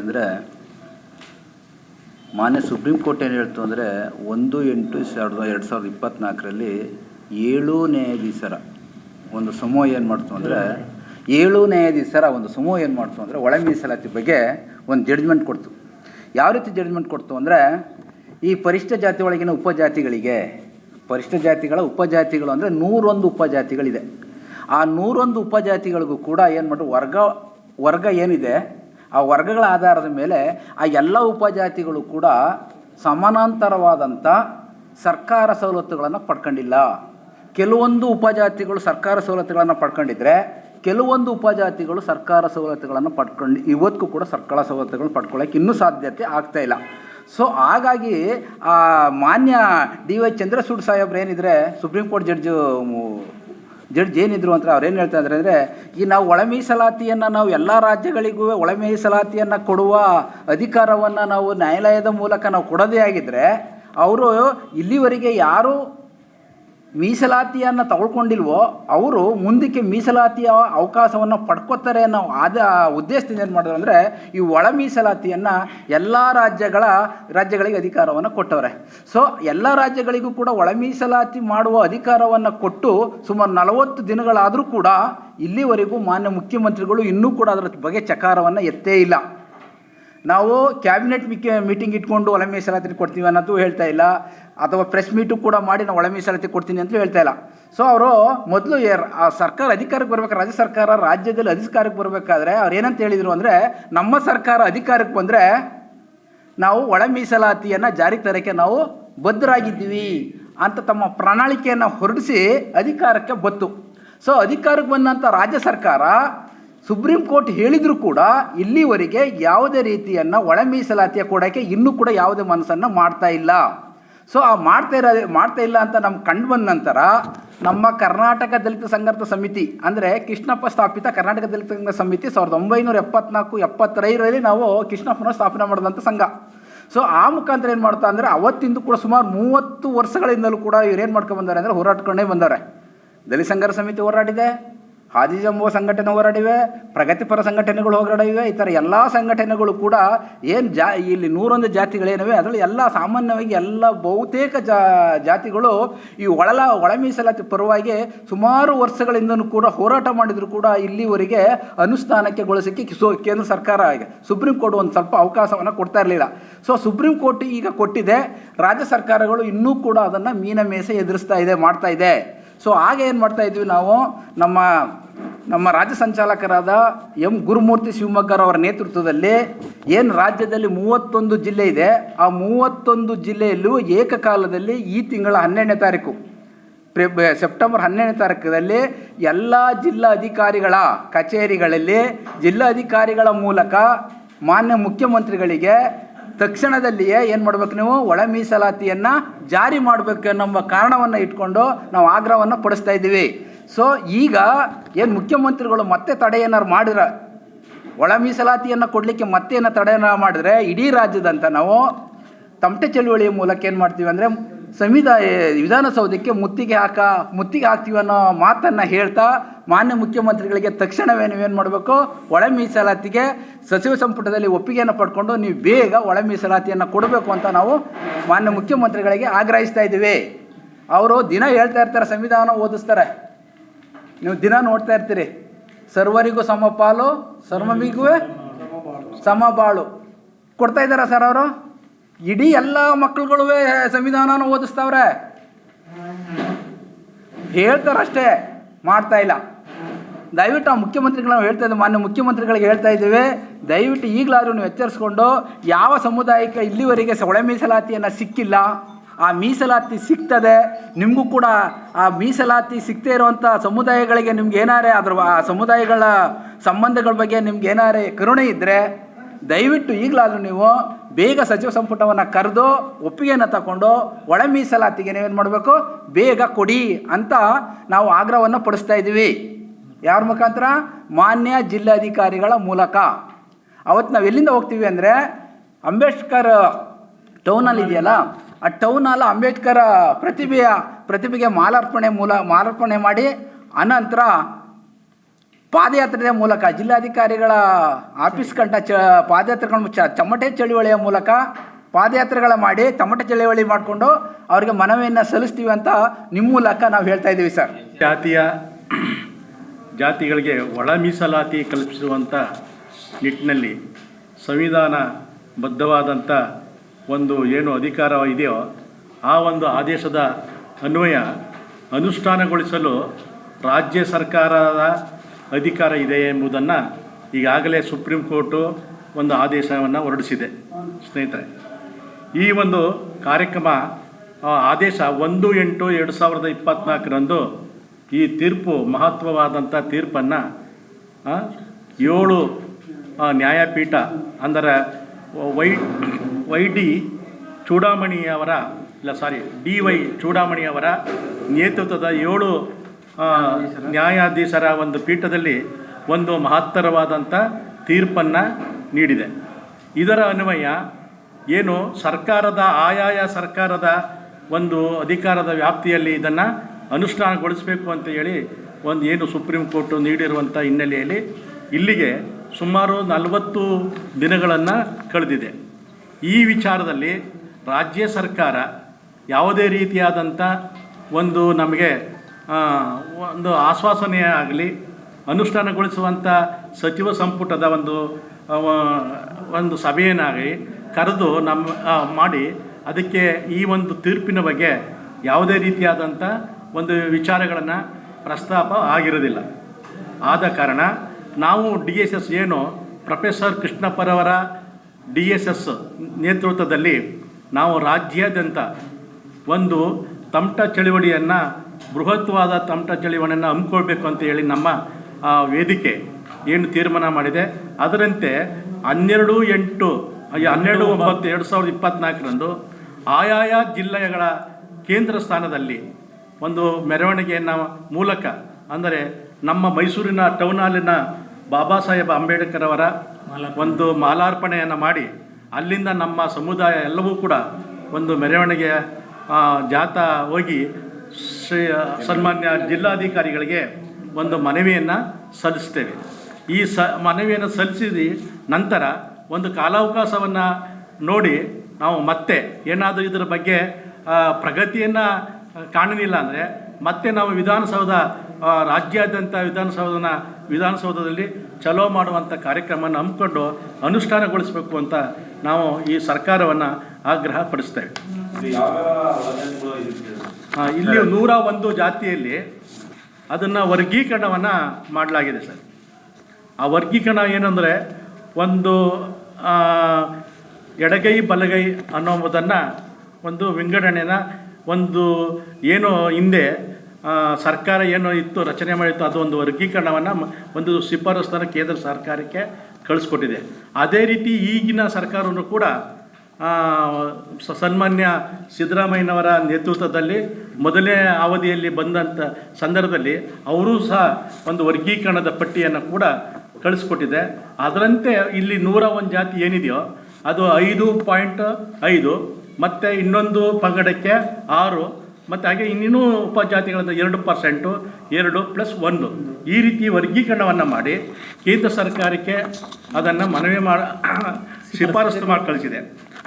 ಅಂದರೆ ಮಾನ್ಯ supreme court ಏನು ಹೇಳ್ತು ಅಂದರೆ ಒಂದು ಎಂಟು ಸಾವಿರದ ಎರಡು ಸಾವಿರದ ಇಪ್ಪತ್ತ್ನಾಲ್ಕರಲ್ಲಿ ಏಳು ನ್ಯಾಯಾಧೀಶರ ಒಂದು ಸಮೂಹ ಏನು ಮಾಡ್ತು ಅಂದರೆ ಏಳು ನ್ಯಾಯಾಧೀಶರ ಒಂದು ಸಮೂಹ ಏನು ಮಾಡ್ತು ಅಂದರೆ ಒಳ ಮೀಸಲಾತಿ ಬಗ್ಗೆ ಒಂದು ಜಡ್ಜ್ಮೆಂಟ್ ಕೊಡ್ತು. ಯಾವ ರೀತಿ ಜಡ್ಜ್ಮೆಂಟ್ ಕೊಡ್ತು ಅಂದರೆ ಈ ಪರಿಷ್ಠ ಜಾತಿ ಒಳಗಿನ ಉಪಜಾತಿಗಳಿಗೆ, ಪರಿಷ್ಠ ಜಾತಿಗಳ ಉಪಜಾತಿಗಳು ಅಂದರೆ ನೂರೊಂದು ಉಪಜಾತಿಗಳಿದೆ. ಆ ನೂರೊಂದು ಉಪಜಾತಿಗಳಿಗೂ ಕೂಡ ಏನು ಮಾಡ್ರು ವರ್ಗ ವರ್ಗ ಏನಿದೆ ವರ್ಗಗಳ ಆಧಾರದ ಮೇಲೆ ಆ ಎಲ್ಲ ಉಪಜಾತಿಗಳು ಕೂಡ ಸಮಾನಾಂತರವಾದಂಥ ಸರ್ಕಾರ ಸವಲತ್ತುಗಳನ್ನು ಪಡ್ಕೊಂಡಿಲ್ಲ. ಕೆಲವೊಂದು ಉಪಜಾತಿಗಳು ಸರ್ಕಾರ ಸವಲತ್ತುಗಳನ್ನು ಪಡ್ಕೊಂಡಿದ್ರೆ, ಕೆಲವೊಂದು ಉಪಜಾತಿಗಳು ಸರ್ಕಾರ ಸವಲತ್ತುಗಳನ್ನು ಪಡ್ಕೊಂಡು ಇವತ್ತಿಗೂ ಕೂಡ ಸರ್ಕಾರ ಸವಲತ್ತುಗಳನ್ನು ಪಡ್ಕೊಳ್ಳೋಕೆ ಇನ್ನೂ ಸಾಧ್ಯತೆ ಆಗ್ತಾ ಇಲ್ಲ. ಸೊ ಹಾಗಾಗಿ ಆ ಮಾನ್ಯ ಡಿ ವೈ ಚಂದ್ರಚೂಡ್ ಸಾಹೇಬ್ರು ಏನಿದ್ರೆ ಸುಪ್ರೀಂ ಕೋರ್ಟ್ ಜಡ್ಜು ಜಡ್ಜ್ ಏನಿದ್ರು ಅಂತ ಅವ್ರು ಏನು ಹೇಳ್ತಾ ಇದ್ದಾರೆ ಅಂದರೆ, ಈ ನಾವು ಒಳ ಮೀಸಲಾತಿಯನ್ನು ನಾವು ಎಲ್ಲ ರಾಜ್ಯಗಳಿಗೂ ಒಳ ಮೀಸಲಾತಿಯನ್ನು ಕೊಡುವ ಅಧಿಕಾರವನ್ನು ನಾವು ನ್ಯಾಯಾಲಯದ ಮೂಲಕ ನಾವು ಕೊಡೋದೇ ಆಗಿದ್ದರೆ ಅವರು ಇಲ್ಲಿವರೆಗೆ ಯಾರು ಮೀಸಲಾತಿಯನ್ನು ತಗೊಳ್ಕೊಂಡಿಲ್ವೋ, ಅವರು ಮುಂದಕ್ಕೆ ಮೀಸಲಾತಿಯ ಅವಕಾಶವನ್ನು ಪಡ್ಕೋತಾರೆ ಅನ್ನೋ ಆದ ಉದ್ದೇಶದಿಂದ ಏನು ಮಾಡಿದ್ರು ಅಂದರೆ, ಈ ಒಳ ಮೀಸಲಾತಿಯನ್ನು ಎಲ್ಲ ರಾಜ್ಯಗಳ, ರಾಜ್ಯಗಳಿಗೆ ಅಧಿಕಾರವನ್ನು ಕೊಟ್ಟವ್ರೆ. ಸೊ ಎಲ್ಲ ರಾಜ್ಯಗಳಿಗೂ ಕೂಡ ಒಳ ಮೀಸಲಾತಿ ಮಾಡುವ ಅಧಿಕಾರವನ್ನು ಕೊಟ್ಟು ಸುಮಾರು ನಲವತ್ತು ದಿನಗಳಾದರೂ ಕೂಡ ಇಲ್ಲಿವರೆಗೂ ಮಾನ್ಯ ಮುಖ್ಯಮಂತ್ರಿಗಳು ಇನ್ನೂ ಕೂಡ ಅದರ ಬಗ್ಗೆ ಚಕಾರವನ್ನು ಎತ್ತೇ ಇಲ್ಲ. ನಾವು ಕ್ಯಾಬಿನೆಟ್ ಮೀಟಿಂಗ್ ಇಟ್ಕೊಂಡು ಒಳ ಮೀಸಲಾತಿ ಕೊಡ್ತೀವಿ ಅನ್ನೋದು ಹೇಳ್ತಾ ಇಲ್ಲ. ಅಥವಾ ಪ್ರೆಸ್ ಮೀಟು ಕೂಡ ಮಾಡಿ ನಾವು ಒಳ ಮೀಸಲಾತಿ ಕೊಡ್ತೀನಿ ಅಂತಲೂ ಹೇಳ್ತಾ ಇಲ್ಲ. ಸೊ ಅವರು ಮೊದಲು ಆ ಸರ್ಕಾರ ಅಧಿಕಾರಕ್ಕೆ ಬರ್ಬೇಕು ರಾಜ್ಯ ಸರ್ಕಾರ ರಾಜ್ಯದಲ್ಲಿ ಅಧಿಕಾರಕ್ಕೆ ಬರಬೇಕಾದ್ರೆ ಅವ್ರು ಏನಂತ ಹೇಳಿದರು ಅಂದರೆ, ನಮ್ಮ ಸರ್ಕಾರ ಅಧಿಕಾರಕ್ಕೆ ಬಂದರೆ ನಾವು ಒಳ ಮೀಸಲಾತಿಯನ್ನು ಜಾರಿ ತರೋಕ್ಕೆ ನಾವು ಬದ್ಧರಾಗಿದ್ದೀವಿ ಅಂತ ತಮ್ಮ ಪ್ರಣಾಳಿಕೆಯನ್ನು ಹೊರಡಿಸಿ ಅಧಿಕಾರಕ್ಕೆ ಬತ್ತು. ಸೊ ಅಧಿಕಾರಕ್ಕೆ ಬಂದಂಥ ರಾಜ್ಯ ಸರ್ಕಾರ ಸುಪ್ರೀಂ ಕೋರ್ಟ್ ಹೇಳಿದರೂ ಕೂಡ ಇಲ್ಲಿವರೆಗೆ ಯಾವುದೇ ರೀತಿಯನ್ನು ಒಳ ಮೀಸಲಾತಿಯ ಕೊಡೋಕ್ಕೆ ಇನ್ನೂ ಕೂಡ ಯಾವುದೇ ಮನಸ್ಸನ್ನು ಮಾಡ್ತಾ ಇಲ್ಲ. ಸೊ ಆ ಮಾಡ್ತಾ ಇರೋ, ಮಾಡ್ತಾ ಇಲ್ಲ ಅಂತ ನಮ್ಗೆ ಕಂಡು ಬಂದ ನಂತರ ನಮ್ಮ ಕರ್ನಾಟಕ ದಲಿತ ಸಂಘರ್ಷ ಸಮಿತಿ, ಅಂದರೆ ಕೃಷ್ಣಪ್ಪ ಸ್ಥಾಪಿತ ಕರ್ನಾಟಕ ದಲಿತ ಸಂಘ ಸಮಿತಿ ಸಾವಿರದ ಒಂಬೈನೂರ ಎಪ್ಪತ್ನಾಲ್ಕು, ಎಪ್ಪತ್ತೈದರಲ್ಲಿ ನಾವು ಕೃಷ್ಣಪ್ಪನ ಸ್ಥಾಪನೆ ಮಾಡಿದಂಥ ಸಂಘ. ಸೊ ಆ ಮುಖಾಂತರ ಏನು ಮಾಡ್ತಾ ಅಂದರೆ ಅವತ್ತಿಂದ ಕೂಡ ಸುಮಾರು ಮೂವತ್ತು ವರ್ಷಗಳಿಂದಲೂ ಕೂಡ ಇವ್ರು ಏನು ಮಾಡ್ಕೊಂಡು ಬಂದಾರೆ ಅಂದರೆ ಹೋರಾಡ್ಕೊಂಡೇ ಬಂದಾರೆ. ದಲಿತ ಸಂಘರ್ಷ ಸಮಿತಿ ಹೋರಾಡಿದೆ. ಹಾದಿಜಂಬುವ ಸಂಘಟನೆ ಹೋರಾಡಿವೆ, ಪ್ರಗತಿಪರ ಸಂಘಟನೆಗಳು ಹೋರಾಡಿವೆ, ಈ ಥರ ಎಲ್ಲ ಸಂಘಟನೆಗಳು ಕೂಡ ಏನು ಜಾ, ಇಲ್ಲಿ ನೂರೊಂದು ಜಾತಿಗಳೇನಿವೆ, ಅದರಲ್ಲಿ ಎಲ್ಲ ಸಾಮಾನ್ಯವಾಗಿ ಎಲ್ಲ ಬಹುತೇಕ ಜಾತಿಗಳು ಈ ಒಳಲ ಒಳ ಮೀಸಲಾತಿ ಪರವಾಗಿ ಸುಮಾರು ವರ್ಷಗಳಿಂದನೂ ಕೂಡ ಹೋರಾಟ ಮಾಡಿದರೂ ಕೂಡ ಇಲ್ಲಿವರೆಗೆ ಅನುಷ್ಠಾನಕ್ಕೆ ಗೊಳಿಸೋಕ್ಕೆ ಸೊ ಕೇಂದ್ರ ಸರ್ಕಾರ ಸುಪ್ರೀಂ ಕೋರ್ಟ್ ಒಂದು ಸ್ವಲ್ಪ ಅವಕಾಶವನ್ನು ಕೊಡ್ತಾ ಇರಲಿಲ್ಲ. ಸೊ ಸುಪ್ರೀಂ ಕೋರ್ಟ್ ಈಗ ಕೊಟ್ಟಿದೆ, ರಾಜ್ಯ ಸರ್ಕಾರಗಳು ಇನ್ನೂ ಕೂಡ ಅದನ್ನು ಮೀನ ಮೇಸೆ ಎದುರಿಸ್ತಾ ಇದೆ, ಮಾಡ್ತಾ ಇದೆ. ಸೊ ಆಗ ಏನು ಮಾಡ್ತಾ ಇದ್ವಿ ನಾವು? ನಮ್ಮ ನಮ್ಮ ರಾಜ್ಯ ಸಂಚಾಲಕರಾದ ಎಂ ಗುರುಮೂರ್ತಿ ಶಿವಮೊಗ್ಗರವರ ನೇತೃತ್ವದಲ್ಲಿ ಏನು ರಾಜ್ಯದಲ್ಲಿ ಮೂವತ್ತೊಂದು ಜಿಲ್ಲೆ ಇದೆ, ಆ ಮೂವತ್ತೊಂದು ಜಿಲ್ಲೆಯಲ್ಲೂ ಏಕಕಾಲದಲ್ಲಿ ಈ ತಿಂಗಳ ಹನ್ನೆರಡನೇ ತಾರೀಕು ಸೆಪ್ಟೆಂಬರ್ ಹನ್ನೆರಡನೇ ತಾರೀಕದಲ್ಲಿ ಎಲ್ಲ ಜಿಲ್ಲಾ ಅಧಿಕಾರಿಗಳ ಕಚೇರಿಗಳಲ್ಲಿ ಜಿಲ್ಲಾಧಿಕಾರಿಗಳ ಮೂಲಕ ಮಾನ್ಯ ಮುಖ್ಯಮಂತ್ರಿಗಳಿಗೆ ತಕ್ಷಣದಲ್ಲಿಯೇ ಏನು ಮಾಡ್ಬೇಕು ನೀವು? ಒಳ ಮೀಸಲಾತಿಯನ್ನು ಜಾರಿ ಮಾಡಬೇಕು ಎನ್ನುವ ಕಾರಣವನ್ನು ಇಟ್ಕೊಂಡು ನಾವು ಆಗ್ರಹವನ್ನು ಪಡಿಸ್ತಾ ಇದ್ದೀವಿ. ಸೊ ಈಗ ಏನು ಮುಖ್ಯಮಂತ್ರಿಗಳು ಮತ್ತೆ ತಡೆ ಏನಾರು ಮಾಡಿದ್ರೆ? ಒಳ ಮೀಸಲಾತಿಯನ್ನು ಕೊಡಲಿಕ್ಕೆ ಮತ್ತೆ ಏನೋ ತಡೆಯನ್ನು ಮಾಡಿದ್ರೆ ಇಡೀ ರಾಜ್ಯದಂತ ನಾವು ತಮಟೆ ಚಳುವಳಿಯ ಮೂಲಕ ಏನು ಮಾಡ್ತೀವಿ ಅಂದರೆ ಸಂವಿಧಾನ ವಿಧಾನಸೌಧಕ್ಕೆ ಮುತ್ತಿಗೆ ಹಾಕ, ಮುತ್ತಿಗೆ ಹಾಕ್ತೀವಿ ಅನ್ನೋ ಮಾತನ್ನು ಹೇಳ್ತಾ ಮಾನ್ಯ ಮುಖ್ಯಮಂತ್ರಿಗಳಿಗೆ ತಕ್ಷಣವೇ ನೀವೇನು ಮಾಡಬೇಕು? ಒಳ ಮೀಸಲಾತಿಗೆ ಸಚಿವ ಸಂಪುಟದಲ್ಲಿ ಒಪ್ಪಿಗೆಯನ್ನು ಪಡ್ಕೊಂಡು ನೀವು ಬೇಗ ಒಳ ಮೀಸಲಾತಿಯನ್ನು ಕೊಡಬೇಕು ಅಂತ ನಾವು ಮಾನ್ಯ ಮುಖ್ಯಮಂತ್ರಿಗಳಿಗೆ ಆಗ್ರಹಿಸ್ತಾ ಇದ್ದೀವಿ. ಅವರು ದಿನ ಹೇಳ್ತಾ ಇರ್ತಾರೆ, ಸಂವಿಧಾನ ಓದಿಸ್ತಾರೆ. ನೀವು ದಿನ ನೋಡ್ತಾ ಇರ್ತೀರಿ. ಸರ್ವರಿಗೂ ಸಮಪಾಲು ಸರ್ವಮಿಗೂ ಸಮಬಾಳು. ಕೊಡ್ತಾ ಇದ್ದಾರಾ ಸರ್ ಅವರು? ಇಡೀ ಎಲ್ಲ ಮಕ್ಕಳುಗಳು ಸಂವಿಧಾನನ ಓದಿಸ್ತಾವ್ರೆ. ಹೇಳ್ತಾರಷ್ಟೇ, ಮಾಡ್ತಾ ಇಲ್ಲ. ದಯವಿಟ್ಟು ಆ ಮುಖ್ಯಮಂತ್ರಿಗಳು ನಾವು ಹೇಳ್ತಾ ಇದ್ದೀವಿ ಮಾನ್ಯ ಮುಖ್ಯಮಂತ್ರಿಗಳಿಗೆ ಹೇಳ್ತಾ ಇದ್ದೀವಿ, ದಯವಿಟ್ಟು ಈಗಲಾದರೂ ನೀವು ಎಚ್ಚರಿಸ್ಕೊಂಡು, ಯಾವ ಸಮುದಾಯಕ್ಕೆ ಇಲ್ಲಿವರೆಗೆ ಸೊಳೆ ಮೀಸಲಾತಿಯನ್ನು ಸಿಕ್ಕಿಲ್ಲ, ಆ ಮೀಸಲಾತಿ ಸಿಗ್ತದೆ, ನಿಮಗೂ ಕೂಡ ಆ ಮೀಸಲಾತಿ ಸಿಗದೇ ಇರುವಂಥ ಸಮುದಾಯಗಳಿಗೆ ನಿಮ್ಗೆ ಏನಾರೇ, ಅದ್ರ, ಆ ಸಮುದಾಯಗಳ ಸಂಬಂಧಗಳ ಬಗ್ಗೆ ನಿಮ್ಗೆ ಏನಾರೇ ಕರುಣೆ ಇದ್ದರೆ ದಯವಿಟ್ಟು ಈಗಲಾದರೂ ನೀವು ಬೇಗ ಸಚಿವ ಸಂಪುಟವನ್ನು ಕರೆದು ಒಪ್ಪಿಗೆಯನ್ನು ತಗೊಂಡು ಒಳ ಮೀಸಲಾತಿಗೆ ನೀವೇನು ಮಾಡಬೇಕು? ಬೇಗ ಕೊಡಿ ಅಂತ ನಾವು ಆಗ್ರಹವನ್ನು ಪಡಿಸ್ತಾ ಇದ್ದೀವಿ. ಯಾರ ಮುಖಾಂತರ? ಮಾನ್ಯ ಜಿಲ್ಲಾಧಿಕಾರಿಗಳ ಮೂಲಕ. ಅವತ್ತು ನಾವು ಎಲ್ಲಿಂದ ಹೋಗ್ತೀವಿ ಅಂದರೆ ಅಂಬೇಡ್ಕರ್ ಟೌನಲ್ಲಿ ಇದೆಯಲ್ಲ, ಆ ಟೌನ್ ಹಾಲ್ ಅಂಬೇಡ್ಕರ್ ಪ್ರತಿಭೆಯ ಪ್ರತಿಭೆಗೆ ಮಾಲಾರ್ಪಣೆ ಮೂಲ ಮಾಲಾರ್ಪಣೆ ಮಾಡಿ ಅನಂತರ ಪಾದಯಾತ್ರೆಯ ಮೂಲಕ, ಜಿಲ್ಲಾಧಿಕಾರಿಗಳ ಆಫೀಸ್ ಕಂಡ ಚ ಪಾದಯಾತ್ರೆಗಳ ಚ, ಚಮಟೆ ಚಳುವಳಿಯ ಮೂಲಕ ಪಾದಯಾತ್ರೆಗಳ ಮಾಡಿ, ತಮಟೆ ಚಳುವಳಿ ಮಾಡಿಕೊಂಡು ಅವರಿಗೆ ಮನವಿಯನ್ನು ಸಲ್ಲಿಸ್ತೀವಿ ಅಂತ ನಿಮ್ಮ ಮೂಲಕ ನಾವು ಹೇಳ್ತಾ ಇದ್ದೀವಿ ಸರ್. ಜಾತಿಯ ಜಾತಿಗಳಿಗೆ ಒಳ ಮೀಸಲಾತಿ ಕಲ್ಪಿಸುವಂಥ ನಿಟ್ಟಿನಲ್ಲಿ ಸಂವಿಧಾನ ಬದ್ಧವಾದಂಥ ಒಂದು ಏನು ಅಧಿಕಾರ ಇದೆಯೋ ಆ ಒಂದು ಆದೇಶದ ಅನ್ವಯ ಅನುಷ್ಠಾನಗೊಳಿಸಲು ರಾಜ್ಯ ಸರ್ಕಾರದ ಅಧಿಕಾರ ಇದೆ ಎಂಬುದನ್ನು ಈಗಾಗಲೇ ಸುಪ್ರೀಂ ಕೋರ್ಟು ಒಂದು ಆದೇಶವನ್ನು ಹೊರಡಿಸಿದೆ. ಸ್ನೇಹಿತರೆ, ಈ ಒಂದು ಕಾರ್ಯಕ್ರಮ ಆದೇಶ ಒಂದು ಎಂಟು ಎರಡು ಸಾವಿರದ ಇಪ್ಪತ್ತ್ನಾಲ್ಕರಂದು ಈ ತೀರ್ಪು ಮಹತ್ವವಾದಂಥ ತೀರ್ಪನ್ನು ಏಳು ನ್ಯಾಯಪೀಠ ಅಂದರೆ ವೈ ವೈ ಡಿ ಚೂಡಾಮಣಿಯವರ, ಇಲ್ಲ ಸಾರಿ ಡಿ ವೈ ಚೂಡಾಮಣಿಯವರ ನೇತೃತ್ವದ ಏಳು ನ್ಯಾಯಾಧೀಶರ ಒಂದು ಪೀಠದಲ್ಲಿ ಒಂದು ಮಹತ್ತರವಾದಂಥ ತೀರ್ಪನ್ನು ನೀಡಿದೆ. ಇದರ ಅನ್ವಯ ಏನು ಸರ್ಕಾರದ ಆಯಾಯ ಸರ್ಕಾರದ ಒಂದು ಅಧಿಕಾರದ ವ್ಯಾಪ್ತಿಯಲ್ಲಿ ಇದನ್ನು ಅನುಷ್ಠಾನಗೊಳಿಸಬೇಕು ಅಂತ ಹೇಳಿ ಒಂದು ಏನು ಸುಪ್ರೀಂ ಕೋರ್ಟು ನೀಡಿರುವಂಥ ಹಿನ್ನೆಲೆಯಲ್ಲಿ ಇಲ್ಲಿಗೆ ಸುಮಾರು ನಲವತ್ತು ದಿನಗಳನ್ನು ಕಳೆದಿದೆ. ಈ ವಿಚಾರದಲ್ಲಿ ರಾಜ್ಯ ಸರ್ಕಾರ ಯಾವುದೇ ರೀತಿಯಾದಂಥ ಒಂದು ನಮಗೆ ಒಂದು ಆಶ್ವಾಸನೆ ಆಗಲಿ ಅನುಷ್ಠಾನಗೊಳಿಸುವಂಥ ಸಚಿವ ಸಂಪುಟದ ಒಂದು ಒಂದು ಸಭೆಯನ್ನಾಗಿ ಕರೆದು ನಮ್ಮ ಮಾಡಿ, ಅದಕ್ಕೆ ಈ ಒಂದು ತೀರ್ಪಿನ ಬಗ್ಗೆ ಯಾವುದೇ ರೀತಿಯಾದಂಥ ಒಂದು ವಿಚಾರಗಳನ್ನು ಪ್ರಸ್ತಾಪ ಆಗಿರೋದಿಲ್ಲ ಆದ ಕಾರಣ ನಾವು ಡಿ ಎಸ್ ಎಸ್ ಏನು ಪ್ರೊಫೆಸರ್ ಕೃಷ್ಣಪ್ಪರವರ ಡಿ ಎಸ್ ಎಸ್ ನೇತೃತ್ವದಲ್ಲಿ ನಾವು ರಾಜ್ಯಾದ್ಯಂತ ಒಂದು ತಮಟ ಚಳುವಳಿಯನ್ನು ಬೃಹತ್ವಾದ ತಮಟ ಚಳಿವಣೆಯನ್ನು ಹಮ್ಮಿಕೊಳ್ಬೇಕು ಅಂತ ಹೇಳಿ ನಮ್ಮ ವೇದಿಕೆ ಏನು ತೀರ್ಮಾನ ಮಾಡಿದೆ. ಅದರಂತೆ ಹನ್ನೆರಡು ಎಂಟು ಹನ್ನೆರಡು ಒಂಬತ್ತು ಎರಡು ಸಾವಿರದ ಇಪ್ಪತ್ತ್ನಾಲ್ಕರಂದು ಆಯಾಯ ಜಿಲ್ಲೆಗಳ ಕೇಂದ್ರ ಸ್ಥಾನದಲ್ಲಿ ಒಂದು ಮೆರವಣಿಗೆಯನ್ನು ಮೂಲಕ ಅಂದರೆ ನಮ್ಮ ಮೈಸೂರಿನ ಟೌನ್ ಹಾಲಿನ ಬಾಬಾ ಸಾಹೇಬ್ ಅಂಬೇಡ್ಕರ್ ಅವರ ಒಂದು ಮಾಲಾರ್ಪಣೆಯನ್ನು ಮಾಡಿ ಅಲ್ಲಿಂದ ನಮ್ಮ ಸಮುದಾಯ ಎಲ್ಲವೂ ಕೂಡ ಒಂದು ಮೆರವಣಿಗೆಯ ಜಾಥಾ ಹೋಗಿ ಶ್ರೀ ಸನ್ಮಾನ್ಯ ಜಿಲ್ಲಾಧಿಕಾರಿಗಳಿಗೆ ಒಂದು ಮನವಿಯನ್ನು ಸಲ್ಲಿಸ್ತೇವೆ. ಈ ಸ, ಮನವಿಯನ್ನು ಸಲ್ಲಿಸಿದ ನಂತರ ಒಂದು ಕಾಲಾವಕಾಶವನ್ನು ನೋಡಿ ನಾವು ಮತ್ತೆ ಏನಾದರೂ ಇದರ ಬಗ್ಗೆ ಪ್ರಗತಿಯನ್ನು ಕಾಣಲಿಲ್ಲ ಅಂದರೆ ಮತ್ತೆ ನಾವು ವಿಧಾನಸೌಧ ರಾಜ್ಯಾದ್ಯಂತ ವಿಧಾನಸೌಧನ ವಿಧಾನಸೌಧದಲ್ಲಿ ಚಲೋ ಮಾಡುವಂಥ ಕಾರ್ಯಕ್ರಮವನ್ನು ಹಮ್ಮಿಕೊಂಡು ಅನುಷ್ಠಾನಗೊಳಿಸಬೇಕು ಅಂತ ನಾವು ಈ ಸರ್ಕಾರವನ್ನು ಆಗ್ರಹ ಪಡಿಸ್ತೇವೆ ಇಲ್ಲಿ ನೂರ ಒಂದು ಜಾತಿಯಲ್ಲಿ ಅದನ್ನು ವರ್ಗೀಕರಣವನ್ನು ಮಾಡಲಾಗಿದೆ ಸರ್. ಆ ವರ್ಗೀಕರಣ ಏನಂದರೆ ಒಂದು ಎಡಗೈ ಬಲಗೈ ಅನ್ನೋದನ್ನು ಒಂದು ವಿಂಗಡಣೆನ ಒಂದು ಏನು ಹಿಂದೆ ಸರ್ಕಾರ ಏನು ಇತ್ತು ರಚನೆ ಮಾಡಿತ್ತು ಅದು ಒಂದು ವರ್ಗೀಕರಣವನ್ನು ಒಂದು ಶಿಫಾರಸ್ತನ ಕೇಂದ್ರ ಸರ್ಕಾರಕ್ಕೆ ಕಳಿಸ್ಕೊಟ್ಟಿದೆ. ಅದೇ ರೀತಿ ಈಗಿನ ಸರ್ಕಾರವೂ ಕೂಡ ಸನ್ಮಾನ್ಯ ಸಿದ್ದರಾಮಯ್ಯನವರ ನೇತೃತ್ವದಲ್ಲಿ ಮೊದಲನೇ ಅವಧಿಯಲ್ಲಿ ಬಂದಂಥ ಸಂದರ್ಭದಲ್ಲಿ ಅವರೂ ಸಹ ಒಂದು ವರ್ಗೀಕರಣದ ಪಟ್ಟಿಯನ್ನು ಕೂಡ ಕಳಿಸ್ಕೊಟ್ಟಿದೆ. ಅದರಂತೆ ಇಲ್ಲಿ ನೂರ ಒಂದು ಜಾತಿ ಏನಿದೆಯೋ ಅದು ಐದು ಪಾಯಿಂಟ್ ಐದು, ಮತ್ತು ಇನ್ನೊಂದು ಪಂಗಡಕ್ಕೆ ಆರು, ಮತ್ತು ಹಾಗೆ ಇನ್ನೂ ಉಪಜಾತಿಗಳಂದ ಎರಡು ಪರ್ಸೆಂಟು, ಎರಡು ಪ್ಲಸ್ ಒಂದು. ಈ ರೀತಿ ವರ್ಗೀಕರಣವನ್ನು ಮಾಡಿ ಕೇಂದ್ರ ಸರ್ಕಾರಕ್ಕೆ ಅದನ್ನು ಮನವಿ ಮಾಡಿ ಶಿಫಾರಸು ಮಾಡಿ ಕಳಿಸಿದೆ.